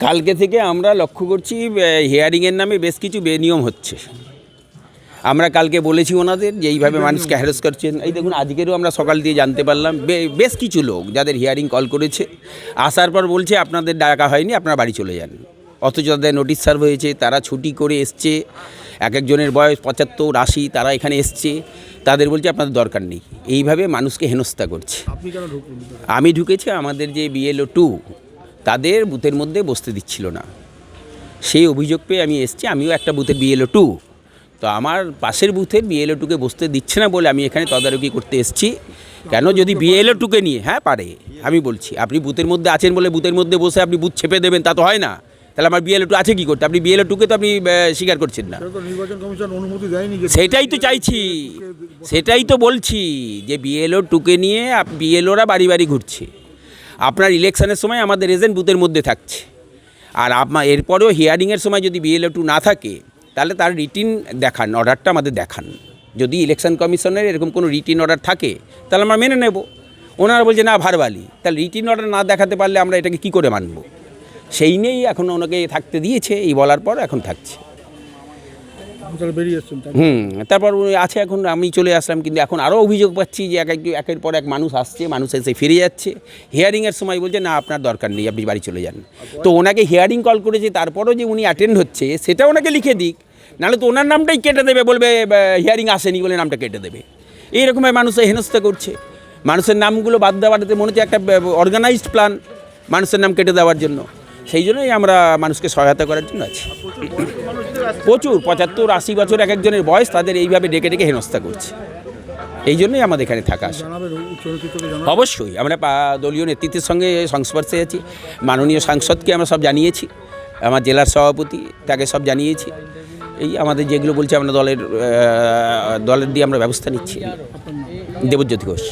কালকে থেকে আমরা লক্ষ্য করছি হিয়ারিংয়ের নামে বেশ কিছু বেনিয়ম হচ্ছে। আমরা কালকে বলেছি ওনাদের যে এইভাবে মানুষকে হ্যারাস করছেন। এই দেখুন আজকেরও আমরা সকাল দিয়ে জানতে পারলাম বে- বেশ কিছু লোক যাদের হিয়ারিং কল করেছে আসার পর বলছে আপনাদের ডাকা হয়নি আপনারা বাড়ি চলে যান। অথচ তাদের নোটিশ সার্ভ হয়েছে তারা ছুটি করে এসছে এক একজনের বয়স পঁচাত্তর আশি তারা এখানে এসছে তাদের বলছে আপনাদের দরকার নেই। এইভাবে মানুষকে হেনস্থা করছে। আমি ঢুকেছি আমাদের যে বিএলও টু তাদের বুথের মধ্যে বসতে দিচ্ছিল না। সেই অভিযোগ পেয়ে আমি এসেছি আমিও একটা বুথের বিএলও টু তো আমার পাশের বুথের বিএলও টুকে বসতে দিচ্ছে না বলে আমি এখানে তদারকি করতে এসছি। কেন যদি বিএলও টুকে নিয়ে হ্যাঁ পারে আমি বলছি আপনি বুথের মধ্যে আছেন বলে বুথের মধ্যে বসে আপনি বুথ ছেপে দেবেন তা তো হয় না। তাহলে আমার বিএলও টু আছে কি করতে? আপনি বিএলও টুকে তো আপনি স্বীকার করছেন না। সেটা তো নির্বাচন কমিশন অনুমতি দেয়নি যে সেটাই তো চাইছি সেটাই তো বলছি যে বিএলও টুকে নিয়ে বিএলওরা বাড়ি বাড়ি ঘুরছে। আপনার ইলেকশনের সময় আমাদের এজেন্ট বুথের মধ্যে থাকছে। আর আপনার এরপরেও হিয়ারিংয়ের সময় যদি বিএলও টু না থাকে, তাহলে তার রিটিন দেখান অর্ডারটা আমাদের দেখান। যদি ইলেকশন কমিশনের এরকম কোনো রিটিন অর্ডার থাকে, তাহলে আমরা মেনে নেব। ওনারা বলছে, না, ভারবালি। তাহলে রিটিন অর্ডার না দেখাতে পারলে আমরা এটাকে কি করে মানব? সেই নিয়েই এখন ওনাকে থাকতে দিয়েছে, এই বলার পর এখন থাকছে। তাহলে বেরিয়ে এসছেন হুম তারপর আছে এখন আমি চলে আসলাম কিন্তু এখন আরও অভিযোগ পাচ্ছি যে এক এক একের পর এক মানুষ আসছে মানুষ এসে ফিরে যাচ্ছে। হিয়ারিংয়ের সময় বলছে না আপনার দরকার নেই আপনি বাড়ি চলে যান। তো ওনাকে হিয়ারিং কল করেছে তারপরও যে উনি অ্যাটেন্ড হচ্ছে সেটা ওনাকে লিখে দিক। নাহলে তো ওনার নামটাই কেটে দেবে বলবে হিয়ারিং আসেনি বলে নামটা কেটে দেবে। এইরকমভাবে মানুষ হেনস্থা করছে। মানুষের নামগুলো বাদ দেওয়াটাতে মনে হচ্ছে একটা অর্গানাইজড প্ল্যান মানুষের নাম কেটে দেওয়ার জন্য। সেই জন্যই আমরা মানুষকে সহায়তা করার জন্য আছি। প্রচুর, পঁচাত্তর, আশি বছর এক একজনের বয়স তাদের এইভাবে ডেকে ডেকে হেনস্থা করছে। এই জন্যই আমাদের এখানে থাকা অবশ্যই, আমরা দলীয় নেতৃত্বের সঙ্গে সংস্পর্শে আছি। মাননীয় সাংসদকে আমরা সব জানিয়েছি, আমার জেলার সভাপতি তাকে সব জানিয়েছি। এই আমাদের যেগুলো বলছে আমরা দলের দলের দিয়ে আমরা ব্যবস্থা নিচ্ছি। দেবজ্যোতি ঘোষ।